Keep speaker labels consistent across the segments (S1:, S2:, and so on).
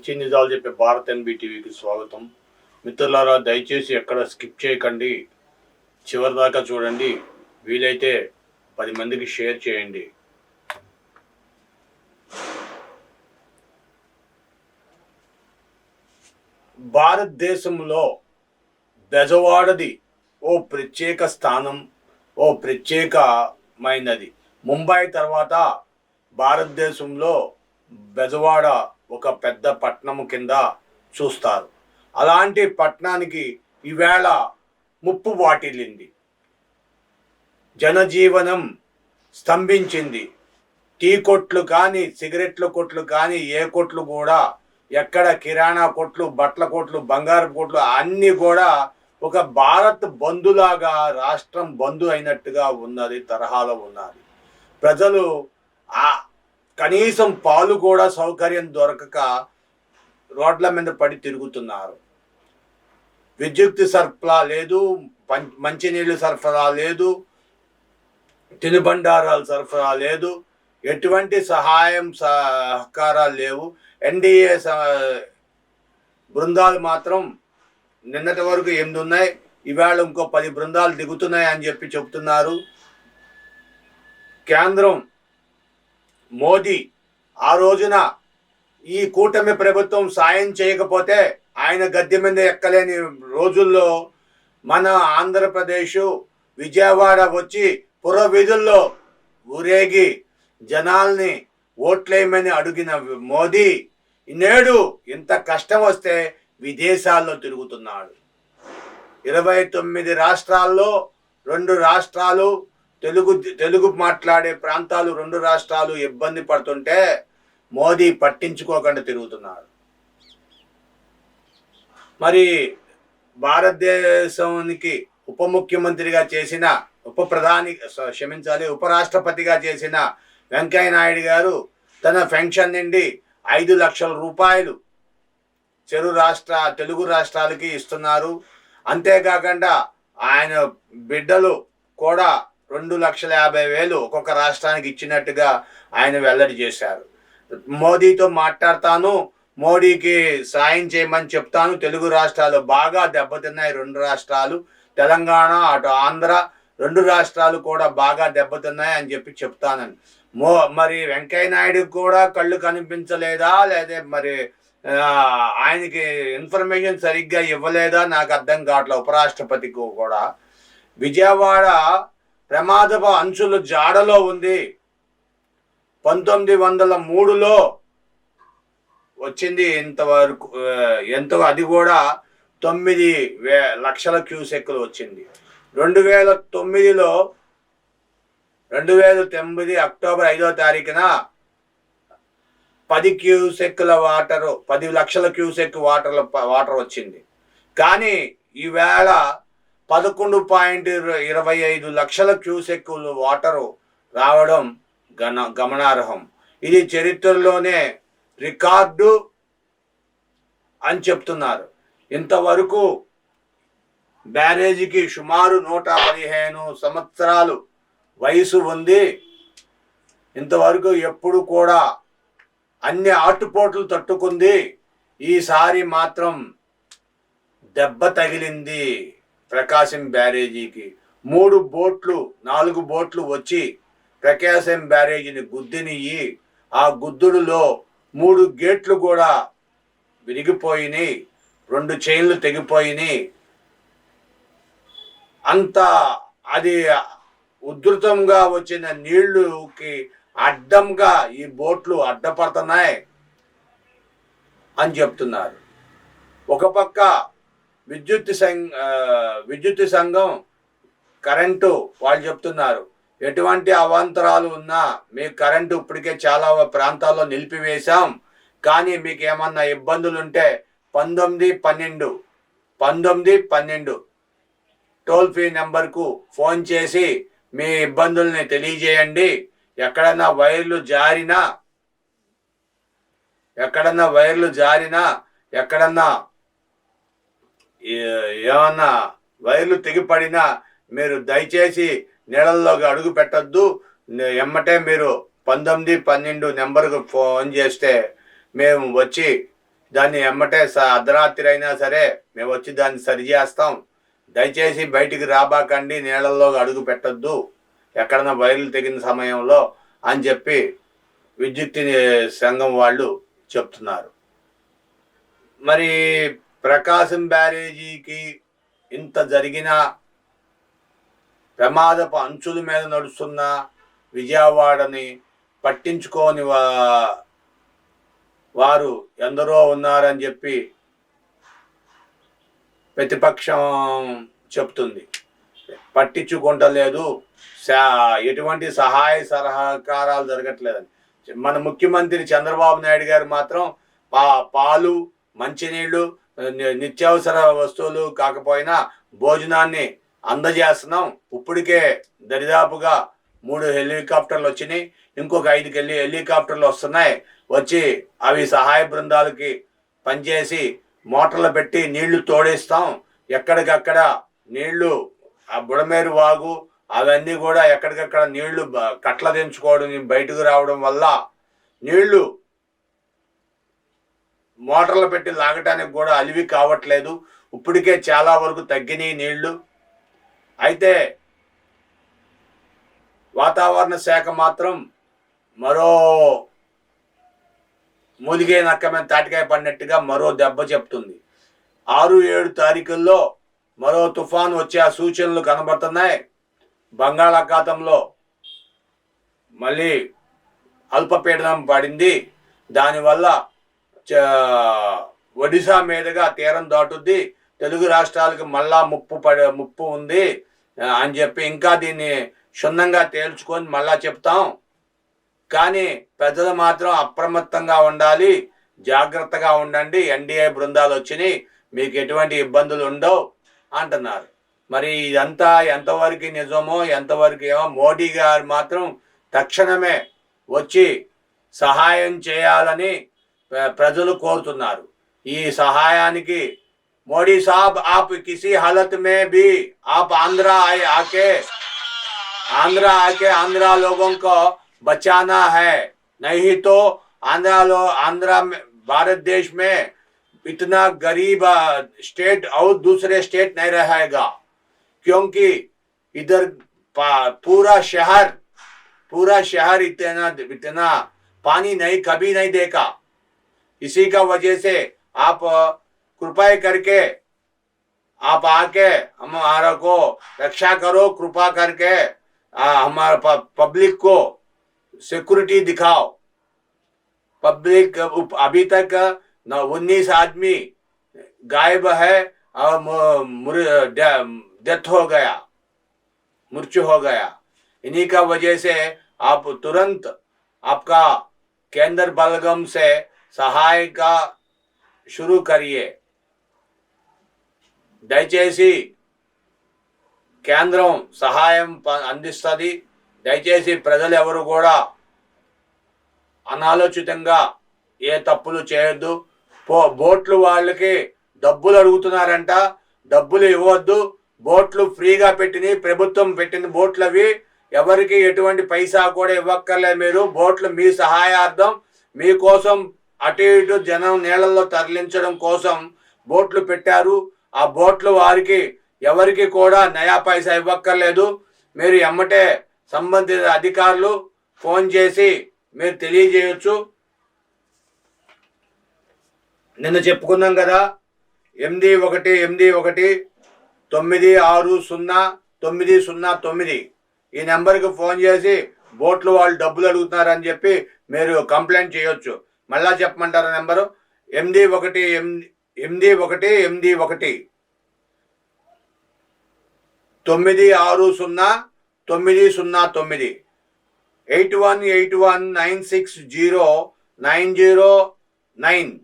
S1: నిత్య నిజాలు చెప్పే భారత్ ఎన్బి టీవీకి స్వాగతం. మిత్రులారా దయచేసి ఎక్కడ స్కిప్ చేయకండి. చివరి దాకా చూడండి. వీలైతే పది మందికి షేర్ చేయండి. భారతదేశంలో బెజవాడది ఓ ప్రత్యేక స్థానం ఓ ప్రత్యేకమైనది. ముంబై తర్వాత భారతదేశంలో బెజవాడ ఒక పెద్ద పట్టణం కింద చూస్తారు. అలాంటి పట్టణానికి ఈవేళ ముప్పు వాటిల్లింది. జనజీవనం స్తంభించింది. టీ కొట్లు కానీ సిగరెట్ల కొట్లు కానీ ఏ కొట్లు కూడా ఎక్కడ కిరాణా కొట్లు బట్టల కొట్లు బంగారు కొట్లు అన్నీ కూడా ఒక భారత్ బంధులాగా రాష్ట్రం బంధు అయినట్టుగా ఉన్నది తరహాలో ఉన్నది. ప్రజలు కనీసం పాలు కూడా సౌకర్యం దొరకక రోడ్ల మీద పడి తిరుగుతున్నారు. విద్యుత్ సరఫరా లేదు పం- మంచినీళ్ళు సరఫరా లేదు తినుబండారాలు సరఫరా లేదు ఎటువంటి సహాయం సహకారాలు లేవు. ఎన్డీఏ బృందాలు మాత్రం నిన్నటి వరకు ఎనిమిది ఉన్నాయి ఇవాళ ఇంకో పది బృందాలు దిగుతున్నాయి అని చెప్పి చెప్తున్నారు. కేంద్రం మోదీ ఆ రోజున ఈ కూటమి ప్రభుత్వం సాయం చేయకపోతే ఆయన గద్దె మీద ఎక్కలేని రోజుల్లో మన ఆంధ్రప్రదేశ్ విజయవాడ వచ్చి పురవీధుల్లో ఊరేగి జనాల్ని ఓట్లేయమని అడిగిన మోదీ నేడు ఇంత కష్టం వస్తే విదేశాల్లో తిరుగుతున్నాడు. ఇరవై తొమ్మిది రాష్ట్రాల్లో రెండు రాష్ట్రాలు తెలుగు తెలుగు మాట్లాడే ప్రాంతాలు రెండు రాష్ట్రాలు ఇబ్బంది పడుతుంటే మోదీ పట్టించుకోకుండా తిరుగుతున్నాడు మరి భారతదేశానికి ఉప ముఖ్యమంత్రిగా చేసిన ఉప ప్రధాని క్షమించాలి ఉపరాష్ట్రపతిగా చేసిన వెంకయ్య నాయుడు గారు తన పెన్షన్ నుండి ఐదు లక్షల రూపాయలు చెరు రాష్ట్ర తెలుగు రాష్ట్రాలకి ఇస్తున్నారు. అంతేకాకుండా ఆయన బిడ్డలు కూడా రెండు లక్షల యాభై వేలు ఒక్కొక్క రాష్ట్రానికి ఇచ్చినట్టుగా ఆయన వెల్లడి చేశారు. మోదీతో మాట్లాడతాను మోడీకి సాయం చేయమని చెప్తాను. తెలుగు రాష్ట్రాలు బాగా దెబ్బతిన్నాయి రెండు రాష్ట్రాలు. తెలంగాణ అటు ఆంధ్ర రెండు రాష్ట్రాలు కూడా బాగా దెబ్బతిన్నాయి అని చెప్పి చెప్తానని. మో మరి వెంకయ్య నాయుడు కూడా కళ్ళు కనిపించలేదా? లేదా మరి ఆయనకి ఇన్ఫర్మేషన్ సరిగ్గా ఇవ్వలేదా? నాకు అర్థం కావట్లేదు ఉపరాష్ట్రపతికి కూడా. విజయవాడ ప్రమాదపు అంచుల జాడలో ఉంది. పంతొమ్మిది వందల మూడులో వచ్చింది ఇంతవరకు ఎంతో అది కూడా తొమ్మిది వే లక్షల క్యూసెక్కులు వచ్చింది. రెండు వేల తొమ్మిదిలో రెండు వేల తొమ్మిది అక్టోబర్ ఐదో తారీఖున పది క్యూసెక్కుల వాటరు పది లక్షల క్యూసెక్ వాటర్ల వాటర్ వచ్చింది. కానీ ఈవేళ పదకొండు పాయింట్ ఇరవై ఐదు లక్షల క్యూసెక్కులు వాటరు రావడం గణ గమనార్హం. ఇది చరిత్రలోనే రికార్డు అని చెప్తున్నారు. ఇంతవరకు బ్యారేజీకి సుమారు నూట పదిహేను సంవత్సరాలు వయసు ఉంది. ఇంతవరకు ఎప్పుడు కూడా అన్ని ఆటుపోట్లు తట్టుకుంది. ఈసారి మాత్రం దెబ్బ తగిలింది. ప్రకాశం బ్యారేజీకి మూడు బోట్లు నాలుగు బోట్లు వచ్చి ప్రకాశం బ్యారేజీని గుద్దినియ్యి. ఆ గుద్దుడులో మూడు గేట్లు కూడా విరిగిపోయినాయి రెండు చైన్లు తెగిపోయినాయి అంత అది ఉధృతంగా వచ్చిన నీళ్ళుకి అడ్డంగా ఈ బోట్లు అడ్డపడుతున్నాయి అని చెప్తున్నారు. ఒక పక్క విద్యుత్ సంఘ విద్యుత్ సంఘం కరెంటు వాళ్ళు చెప్తున్నారు. ఎటువంటి అవాంతరాలు ఉన్నా మీకు కరెంటు ఇప్పటికే చాలా ప్రాంతాల్లో నిలిపివేశాం. కానీ మీకు ఏమన్నా ఇబ్బందులు ఉంటే పంతొమ్మిది పన్నెండు పంతొమ్మిది పన్నెండు టోల్ ఫ్రీ నెంబర్కు ఫోన్ చేసి మీ ఇబ్బందుల్ని తెలియజేయండి. ఎక్కడన్నా వైర్లు జారినా ఎక్కడన్నా వైర్లు జారినా ఎక్కడన్నా ఏమన్నా వైర్లు తెగిపడినా మీరు దయచేసి నీళ్ళల్లోకి అడుగు పెట్టద్దు. ఎమ్మటే మీరు పంతొమ్మిది పన్నెండు నెంబర్కు ఫోన్ చేస్తే మేము వచ్చి దాన్ని ఎమ్మటే స- అర్ధరాత్రి అయినా సరే మేము వచ్చి దాన్ని సరి చేస్తాం. దయచేసి బయటికి రాబాకండి నీళ్ళల్లో అడుగు పెట్టొద్దు. ఎక్కడన్నా వైర్లు తెగిన సమయంలో అని చెప్పి విద్యుత్ సంఘం వాళ్ళు చెప్తున్నారు. మరి ప్రకాశం బ్యారేజీకి ఇంత జరిగిన ప్రమాదపు అంచుల మీద నడుస్తున్న విజయవాడని పట్టించుకోని వా వారు ఎందరో ఉన్నారని చెప్పి ప్రతిపక్షం చెప్తుంది. పట్టించుకుంటలేదు. ఎటువంటి సహాయ సహకారాలు జరగట్లేదని. మన ముఖ్యమంత్రి చంద్రబాబు నాయుడు గారు మాత్రం పా పాలు మంచినీళ్ళు నిత్యావసర వస్తువులు కాకపోయినా భోజనాన్ని అందజేస్తున్నాం. ఇప్పటికే దరిదాపుగా మూడు హెలికాప్టర్లు వచ్చినాయి. ఇంకొక ఐదు హెలి హెలికాప్టర్లు వస్తున్నాయి. వచ్చి అవి సహాయ బృందాలకి పనిచేసి మోటార్లు పెట్టి నీళ్ళు తోడేస్తాం. ఎక్కడికక్కడ నీళ్ళు ఆ బుడమేరు వాగు అవన్నీ కూడా ఎక్కడికక్కడ నీళ్ళు కట్ల దించుకోవడం బయటకు రావడం వల్ల నీళ్ళు మోటార్లు పెట్టి లాగటానికి కూడా అలివి కావట్లేదు. ఇప్పటికే చాలా వరకు తగ్గినాయి నీళ్ళు. అయితే వాతావరణ శాఖ మాత్రం మరో మూలిగే నక్కమైన తాటికాయ పడినట్టుగా మరో దెబ్బ చెప్తుంది. ఆరు ఏడు తారీఖుల్లో మరో తుఫాన్ వచ్చే ఆ సూచనలు కనబడుతున్నాయి. బంగాళాఖాతంలో మళ్ళీ అల్పపీడనం పడింది. దానివల్ల ఒడిశా మీదుగా తీరం దాటుద్ది. తెలుగు రాష్ట్రాలకు మళ్ళా ముప్పు పడ ముప్పు ఉంది అని చెప్పి ఇంకా దీన్ని క్షుణ్ణంగా తేల్చుకొని మళ్ళా చెప్తాం. కానీ ప్రజలు మాత్రం అప్రమత్తంగా ఉండాలి జాగ్రత్తగా ఉండండి ఎన్డీఏ బృందాలు వచ్చినాయి మీకు ఎటువంటి ఇబ్బందులు ఉండవు అంటున్నారు. మరి ఇదంతా ఎంతవరకు నిజమో ఎంతవరకు ఏమో మోడీ గారు మాత్రం తక్షణమే వచ్చి సహాయం చేయాలని ప్రజలు కోరుతున్నారు ఈ సహాయానికి మోడీ సాబ్ ఆప్ కిసి हालत में भी आप आंध्रा आए आके आंध्रा आके आंध्रा लोगों को बचाना है नहीं तो आंध्रा लो आंध्रा में भारत देश में इतना गरीब आ, स्टेट और दूसरे स्टेट नहीं रहेगा क्योंकि इधर पा- पूरा शहर पूरा शहर इतना इतना पानी नहीं कभी नहीं देखा इसी का वजह से आप कृपा करके, आप आके हमारा को रक्षा करो, कृपा करके हमारा पब्लिक को सिक्योरिटी दिखाओ। पब्लिक अभी तक उन्नीस आदमी गायब है, और डेथ हो गया, मृत्यु हो गया। इन्हीं का वजह से आप तुरंत आपका केंद्र बलगम से సహాయంగా కా కరియే దయచేసి కేంద్రం సహాయం అందిస్తుంది. దయచేసి ప్రజలు ఎవరు కూడా అనాలోచితంగా ఏ తప్పులు చేయొద్దు. పో బోట్లు వాళ్ళకి డబ్బులు అడుగుతున్నారంట. డబ్బులు ఇవ్వద్దు. బోట్లు ఫ్రీగా పెట్టినవి ప్రభుత్వం పెట్టిన బోట్లు అవి ఎవరికి ఎటువంటి పైసా కూడా ఇవ్వక్కర్లేదు మీరు. బోట్లు మీ సహాయార్థం. మీకోసం అటు ఇటు జనం నీళ్ళల్లో తరలించడం కోసం బోట్లు పెట్టారు. ఆ బోట్లు వారికి ఎవరికి కూడా నయా పైసా ఇవ్వక్కర్లేదు. మీరు ఎమ్మటే సంబంధిత అధికారులు ఫోన్ చేసి మీరు తెలియజేయచ్చు. నిన్న చెప్పుకున్నాం కదా ఎనిమిది ఒకటి ఎనిమిది ఒకటి తొమ్మిది ఆరు సున్నా తొమ్మిది సున్నా తొమ్మిది. ఈ నెంబర్కి ఫోన్ చేసి బోట్లు వాళ్ళు డబ్బులు అడుగుతున్నారని చెప్పి మీరు కంప్లైంట్ చేయొచ్చు. మళ్ళా చెప్పమంటారా నెంబరు. ఎనిమిది ఒకటి ఎనిమిది ఎనిమిది ఒకటి ఎనిమిది ఒకటి. తొమ్మిది ఆరు సున్నా తొమ్మిది సున్నా తొమ్మిది. Eight one eight one nine six zero nine zero nine.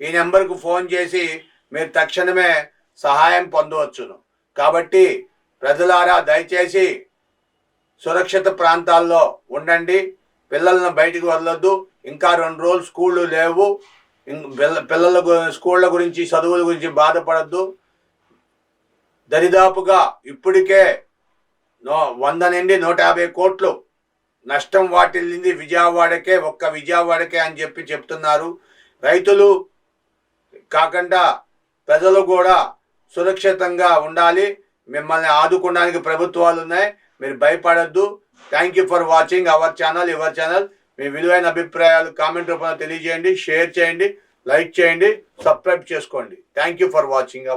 S1: ఈ నెంబర్కు ఫోన్ చేసి మీరు తక్షణమే సహాయం పొందవచ్చును. కాబట్టి ప్రజలారా దయచేసి సురక్షిత ప్రాంతాల్లో ఉండండి. పిల్లలను బయటికి వదలొద్దు. ఇంకా రెండు రోజులు స్కూళ్ళు లేవు. పిల్ల- పిల్లల స్కూళ్ళ గురించి చదువుల గురించి బాధపడద్దు. దరిదాపుగా ఇప్పటికే నో వంద నుండి నూట యాభై కోట్లు నష్టం వాటిల్లింది విజయవాడకే ఒక్క విజయవాడకే అని చెప్పి చెప్తున్నారు. రైతులు కాకుండా ప్రజలు కూడా సురక్షితంగా ఉండాలి. మిమ్మల్ని ఆదుకోవడానికి ప్రభుత్వాలు ఉన్నాయి. మీరు భయపడద్దు. Thank you for watching our channel your channel మీ విలువైన అభిప్రాయాలు కామెంట్ రూపంలో తెలియజేయండి షేర్ చేయండి లైక్ చేయండి సబ్స్క్రైబ్ చేసుకోండి. Thank you for watching